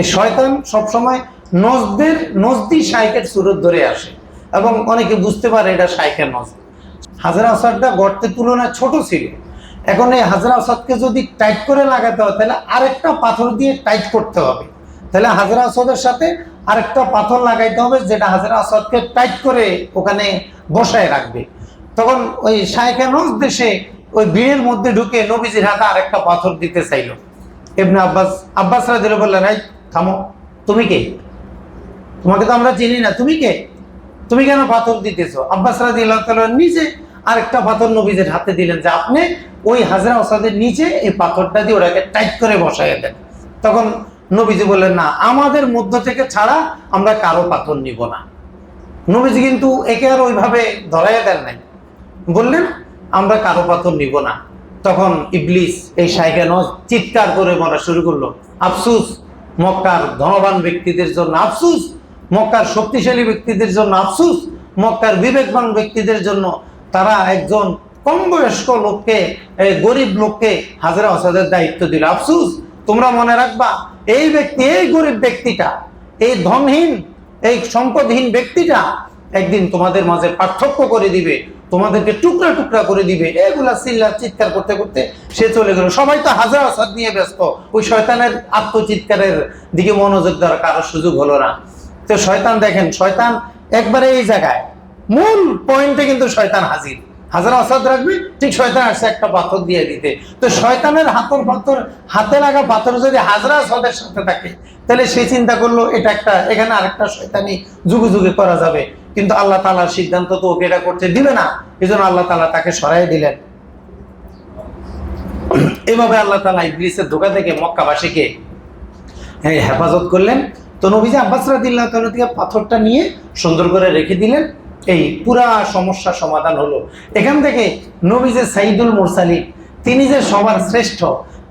এই শয়তান সবসময় নজদের, নজদি শাইকের সুরত ধরে আসে। এবং অনেকে বুঝতে পারে এটা শাইকের নজ হাজারা আসাদটা গর্তের তুলনায় ছোট ছিল। এখন এই হাজরা আসাদকে যদি টাইট করে লাগাতে হয়, তাহলে আরেকটা পাথর দিয়ে টাইট করতে হবে। তাহলে হাজরা আসাদের সাথে আরেকটা পাথর লাগাইতে হবে, যেটা হাজরা আসাদকে টাইট করে ওখানে বসায় রাখবে। তখন ওই শাইখে নজ দেশে ওই ভিড়ের মধ্যে ঢুকে নবীজির হাতে আরেকটা পাথর দিতে চাইলো। এমনি আব্বাস আব্বাস রাদিল বললেন, এই থামো। তুমি কে? তোমাকে তো আমরা চিনি না। তুমি কে? তুমি কেন পাথর দিতেছো? আব্বাস রাজি নিজে আরেকটা পাথর নবীজের হাতে দিলেন যে আপনি ওই হাজরা ওসাদের নিচে এই পাথরটা দিয়ে ওটাকে টাইট করে বসাই দেন। তখন নবীজি বললেন, না, আমাদের মধ্য থেকে ছাড়া আমরা কারও পাথর নিব না। নবীজি কিন্তু একে আর ওইভাবে ধরাইয়া দেন নাই। বললেন, আমরা কারও পাথর নিব না। তখন ইবলিস এই শাইখান চিৎকার করে মরা শুরু করল। আফসুস মক্কার ধনবান ব্যক্তিদের জন্য আফসুস, মক্কার শক্তিশালী ব্যক্তিদের জন্য আফসুস, মক্কার বিবেকবান ব্যক্তিদের জন্য তারা একজন কম বয়স্ক লোককে গরিব লোককে হাজারা হাজারের দায়িত্ব দিল। আফসুস, তোমরা মনে রাখবা, এই ব্যক্তি, এই গরিব ব্যক্তিটা, এই ধনহীন, এই সম্পদহীন ব্যক্তিটা একদিন তোমাদের মাঝে পার্থক্য করে দিবে। তোমাদেরকে টুকরা টুকরা করে দিবে। এগুলা চিল্লা চিৎকার করতে করতে সে চলে গেল। সবাই তো হাজার আসাদ নিয়ে ব্যস্ত। ওই শয়তানের আত্মচিৎকারের দিকে মনোযোগ দেওয়ার কারও সুযোগ হলো না। তো শয়তান দেখেন, শয়তান একবারে এই জায়গায়। মূল পয়েন্টে কিন্তু শয়তান হাজির। হাজার আসাদ রাখবে, ঠিক শয়তান আসছে একটা পাথর দিয়ে দিতে। তো শয়তানের হাতর পাথর, হাতে লাগা পাথর যদি হাজরা আসাদের সাথে থাকে, তাহলে সে চিন্তা করল, এটা একটা, এখানে আরেকটা শয়তানি যুগে যুগে করা যাবে। কিন্তু আল্লাহ তালার সিদ্ধান্ত তো ওকে এটা করতে দিবে না। এই জন্য আল্লাহ তালা তাকে সরাই দিলেন। এভাবে আল্লাহ তালা ইবলিসের ধোকা থেকে মক্কাবাসীকে হেফাজত করলেন। তো নবীজি আব্বাস রাদিল্লাহ থেকে পাথরটা নিয়ে সুন্দর করে রেখে দিলেন। এই পুরা সমস্যা সমাধান হলো। এখান থেকে নবীজে সাইদুল মুরসালিম তিনি যে সবার শ্রেষ্ঠ,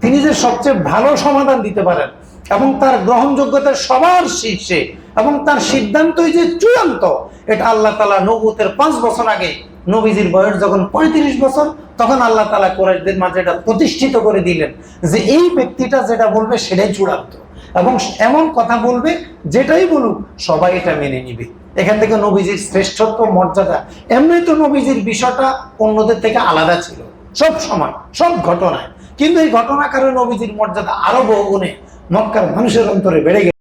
তিনি যে সবচেয়ে ভালো সমাধান দিতে পারেন এবং তার গ্রহণযোগ্যতা সবার শীর্ষে এবং তার সিদ্ধান্তই যে চূড়ান্ত, এটা আল্লাহ তালা নবুতের পাঁচ বছর আগে নবীজির বয়স যখন পঁয়ত্রিশ বছর, তখন আল্লাহ তালা কোরআশদের মাঝে এটা প্রতিষ্ঠিত করে দিলেন যে এই ব্যক্তিটা যেটা বলবে সেটাই চূড়ান্ত। এবং এমন কথা বলবে যেটাই বলুক, সবাই এটা মেনে নিবে। এখান থেকে নবীজির শ্রেষ্ঠত্ব, মর্যাদা, এমনি তো নবীজির বিষয়টা অন্যদের থেকে আলাদা ছিল। সব সময়, সব ঘটনায়। কিন্তু এই ঘটনা কারণে নবীজির মর্যাদা আরও বহুগুণে মক্কার মানুষের অন্তরে বেড়ে গেল